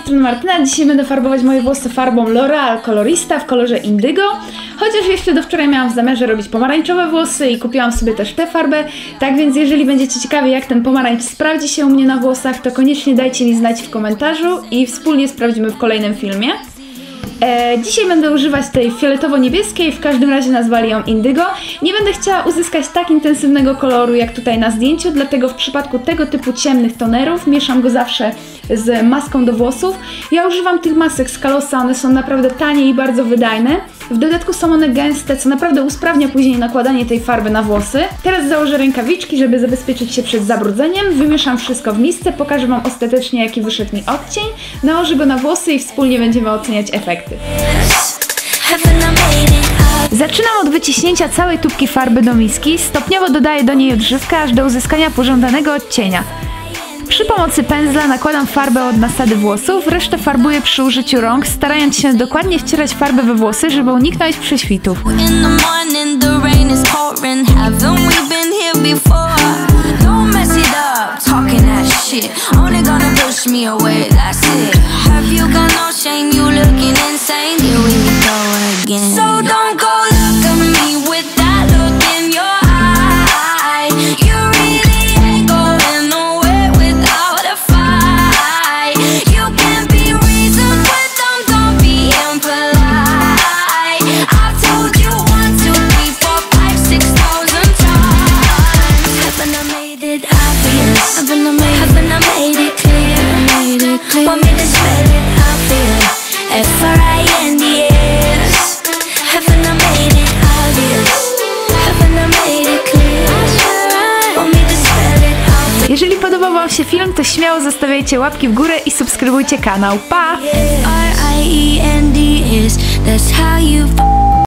strony Martyna. Dzisiaj będę farbować moje włosy farbą L'Oreal Colorista w kolorze Indigo. Chociaż jeszcze do wczoraj miałam w zamiarze robić pomarańczowe włosy i kupiłam sobie też tę farbę. Tak więc jeżeli będziecie ciekawi jak ten pomarańcz sprawdzi się u mnie na włosach, to koniecznie dajcie mi znać w komentarzu i wspólnie sprawdzimy w kolejnym filmie. E, dzisiaj będę używać tej fioletowo-niebieskiej, w każdym razie nazwali ją Indigo. Nie będę chciała uzyskać tak intensywnego koloru jak tutaj na zdjęciu, dlatego w przypadku tego typu ciemnych tonerów mieszam go zawsze z maską do włosów. Ja używam tych masek z Kalosa, one są naprawdę tanie i bardzo wydajne. W dodatku są one gęste, co naprawdę usprawnia później nakładanie tej farby na włosy. Teraz założę rękawiczki, żeby zabezpieczyć się przed zabrudzeniem. Wymieszam wszystko w misce, pokażę Wam ostatecznie jaki wyszedł mi odcień. Nałożę go na włosy i wspólnie będziemy oceniać efekty. Zaczynam od wyciśnięcia całej tubki farby do miski, stopniowo dodaję do niej odżywkę aż do uzyskania pożądanego odcienia. Przy pomocy pędzla nakładam farbę od nasady włosów, resztę farbuję przy użyciu rąk, starając się dokładnie wcierać farbę we włosy, żeby uniknąć prześwitów. Me away, that's it. Have you got no Haven't I made, haven't I made it clear? Made it clear. Want me to spell it for you? F R I N D S. Haven't I made it obvious? Haven't I made it clear? Want me to spell it out for you? Jeżeli podobał Wam się film, to śmiało zostawiajcie łapki w górę i subskrybujcie kanał. Pa!